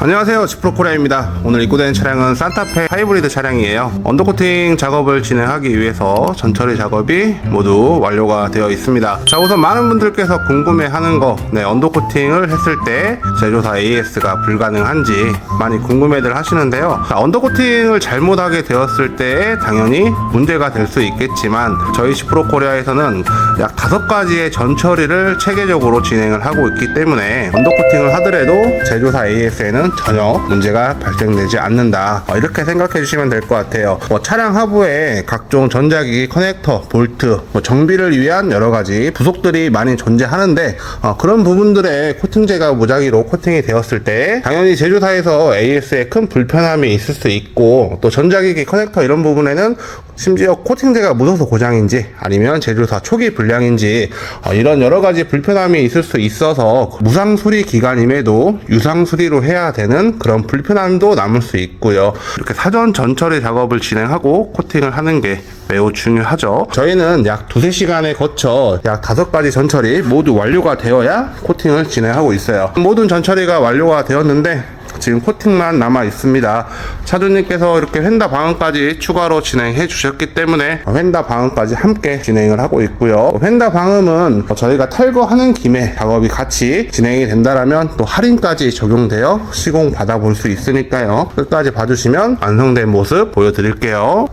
안녕하세요. 지프로코리아입니다. 오늘 입고된 차량은 산타페 하이브리드 차량이에요. 언더코팅 작업을 진행하기 위해서 전처리 작업이 모두 완료가 되어 있습니다. 자 우선 많은 분들께서 궁금해하는 거 네, 언더코팅을 했을 때 제조사 AS가 불가능한지 많이 궁금해들 하시는데요. 자, 언더코팅을 잘못하게 되었을 때 당연히 문제가 될 수 있겠지만 저희 지프로코리아에서는 약 다섯 가지의 전처리를 체계적으로 진행을 하고 있기 때문에 언더코팅을 하더라도 제조사 AS에는 전혀 문제가 발생되지 않는다. 어, 이렇게 생각해 주시면 될 것 같아요. 뭐 차량 하부에 각종 전자기기 커넥터 볼트 뭐 정비를 위한 여러 가지 부속들이 많이 존재하는데 어, 그런 부분들에 코팅제가 무작위로 코팅이 되었을 때 당연히 제조사에서 AS에 큰 불편함이 있을 수 있고 또 전자기기 커넥터 이런 부분에는 심지어 코팅제가 묻어서 고장인지 아니면 제조사 초기 불량인지 어, 이런 여러 가지 불편함이 있을 수 있어서 무상 수리 기간임에도 유상 수리로 해야 되는 그런 불편함도 남을 수 있고요. 이렇게 사전 전처리 작업을 진행하고 코팅을 하는 게 매우 중요하죠. 저희는 약 두세 시간에 거쳐 약 다섯 가지 전처리 모두 완료가 되어야 코팅을 진행하고 있어요. 모든 전처리가 완료가 되었는데 지금 코팅만 남아 있습니다. 차주님께서 이렇게 휀다 방음까지 추가로 진행해 주셨기 때문에 휀다 방음까지 함께 진행을 하고 있고요. 휀다 방음은 저희가 탈거하는 김에 작업이 같이 진행이 된다라면 또 할인까지 적용되어 시공 받아볼 수 있으니까요. 끝까지 봐주시면 완성된 모습 보여드릴게요.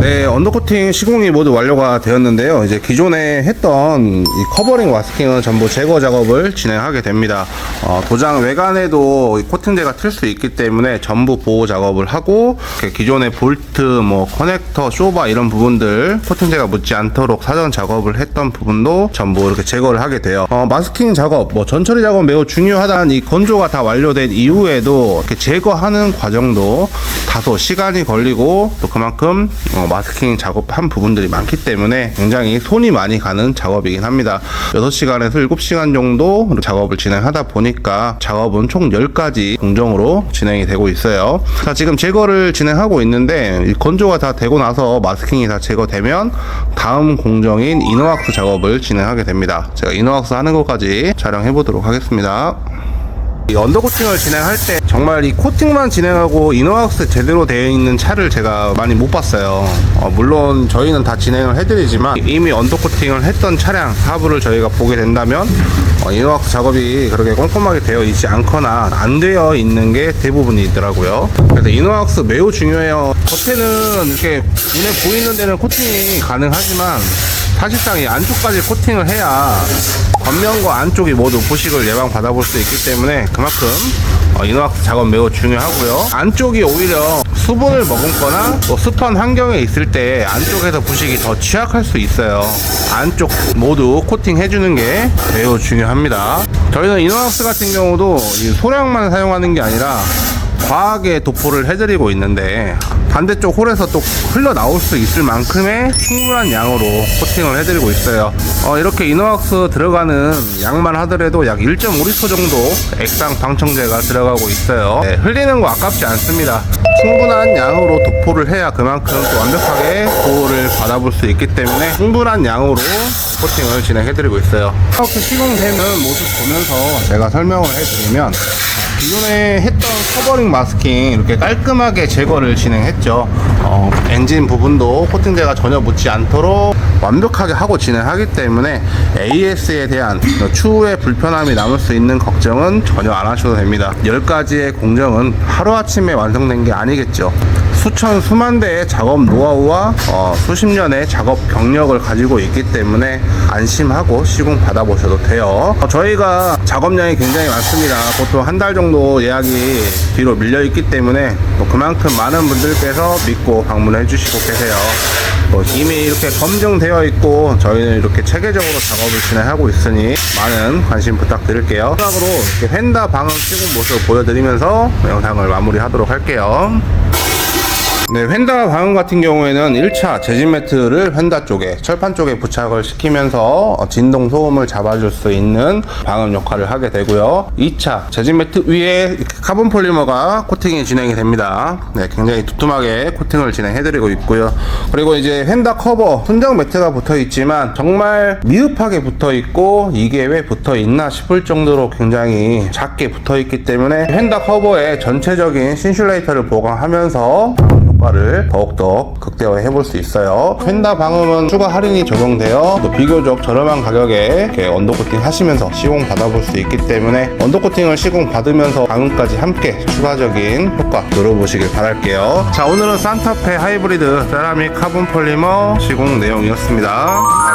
네, 언더코팅 시공이 모두 완료가 되었는데요. 이제 기존에 했던 이 커버링 마스킹은 전부 제거 작업을 진행하게 됩니다. 어, 도장 외관에도 이 코팅제가 틀 수 있기 때문에 전부 보호 작업을 하고 기존의 볼트, 뭐 커넥터, 쇼바 이런 부분들 코팅제가 묻지 않도록 사전 작업을 했던 부분도 전부 이렇게 제거를 하게 돼요. 어, 마스킹 작업, 뭐 전처리 작업 매우 중요하다는 이 건조가 다 완료된 이후에도 이렇게 제거하는 과정도 다소 시간이 걸리고 또 그만큼 어, 마스킹 작업한 부분들이 많기 때문에 굉장히 손이 많이 가는 작업이긴 합니다. 6시간에서 7시간 정도 작업을 진행하다 보니까 작업은 총 10가지 공정으로 진행이 되고 있어요. 자, 지금 제거를 진행하고 있는데 이 건조가 다 되고 나서 마스킹이 다 제거되면 다음 공정인 이너왁스 작업을 진행하게 됩니다. 제가 이너왁스 하는 것까지 촬영해 보도록 하겠습니다. 이 언더 코팅을 진행할 때 정말 이 코팅만 진행하고 이너왁스 제대로 되어 있는 차를 제가 많이 못 봤어요. 어, 물론 저희는 다 진행을 해드리지만 이미 언더 코팅을 했던 차량 하부를 저희가 보게 된다면 어, 이너왁스 작업이 그렇게 꼼꼼하게 되어 있지 않거나 안 되어 있는 게 대부분이더라고요. 그래서 이너왁스 매우 중요해요. 겉에는 이렇게 눈에 보이는 데는 코팅이 가능하지만 사실상 이 안쪽까지 코팅을 해야 겉면과 안쪽이 모두 부식을 예방 받아볼 수 있기 때문에 그만큼 어, 이너왁스 작업 매우 중요하고요. 안쪽이 오히려 수분을 머금거나 또 습한 환경에 있을 때 안쪽에서 부식이 더 취약할 수 있어요. 안쪽 모두 코팅 해주는 게 매우 중요합니다. 저희는 이너왁스 같은 경우도 이 소량만 사용하는 게 아니라 과하게 도포를 해드리고 있는데 반대쪽 홀에서 또 흘러나올 수 있을 만큼의 충분한 양으로 코팅을 해드리고 있어요. 어, 이렇게 이너왁스 들어가는 양만 하더라도 약 1.5리터 정도 액상 방청제가 들어가고 있어요. 네, 흘리는 거 아깝지 않습니다. 충분한 양으로 도포를 해야 그만큼 또 완벽하게 보호를 받아볼 수 있기 때문에 충분한 양으로 코팅을 진행해드리고 있어요. 이렇게 시공되는 모습 보면서 제가 설명을 해드리면 기존에 했던 커버링 마스킹 이렇게 깔끔하게 제거를 진행했죠. 어, 엔진 부분도 코팅제가 전혀 묻지 않도록 완벽하게 하고 진행하기 때문에 AS에 대한 추후에 불편함이 남을 수 있는 걱정은 전혀 안 하셔도 됩니다. 10가지의 공정은 하루아침에 완성된 게 아니겠죠. 수천 수만 대의 작업 노하우와 어, 수십 년의 작업 경력을 가지고 있기 때문에 안심하고 시공 받아보셔도 돼요. 어, 저희가 작업량이 굉장히 많습니다. 보통 한 달 정도 예약이 뒤로 밀려 있기 때문에 뭐 그만큼 많은 분들께 서 믿고 방문해 주시고 계세요. 뭐 이미 이렇게 검증되어 있고 저희는 이렇게 체계적으로 작업을 진행하고 있으니 많은 관심 부탁드릴게요. 마지막으로 이렇게 휀다 방음 시공 모습 보여드리면서 영상을 마무리하도록 할게요. 네, 휀다 방음 같은 경우에는 1차 재진 매트를 휀다 쪽에 철판 쪽에 부착을 시키면서 어, 진동 소음을 잡아줄 수 있는 방음 역할을 하게 되고요. 2차 재진 매트 위에 카본 폴리머가 코팅이 진행이 됩니다. 네, 굉장히 두툼하게 코팅을 진행해드리고 있고요. 그리고 이제 휀다 커버 순정 매트가 붙어 있지만 정말 미흡하게 붙어 있고 이게 왜 붙어 있나 싶을 정도로 굉장히 작게 붙어 있기 때문에 휀다 커버의 전체적인 신슐레이터를 보강하면서 효과를 더욱더 극대화해 볼 수 있어요. 펜다 방음은 추가 할인이 적용되어 또 비교적 저렴한 가격에 이렇게 언더 코팅 하시면서 시공 받아볼 수 있기 때문에 언더 코팅을 시공 받으면서 방음까지 함께 추가적인 효과 누려보시길 바랄게요. 자 오늘은 산타페 하이브리드 세라믹 카본 폴리머 시공 내용이었습니다.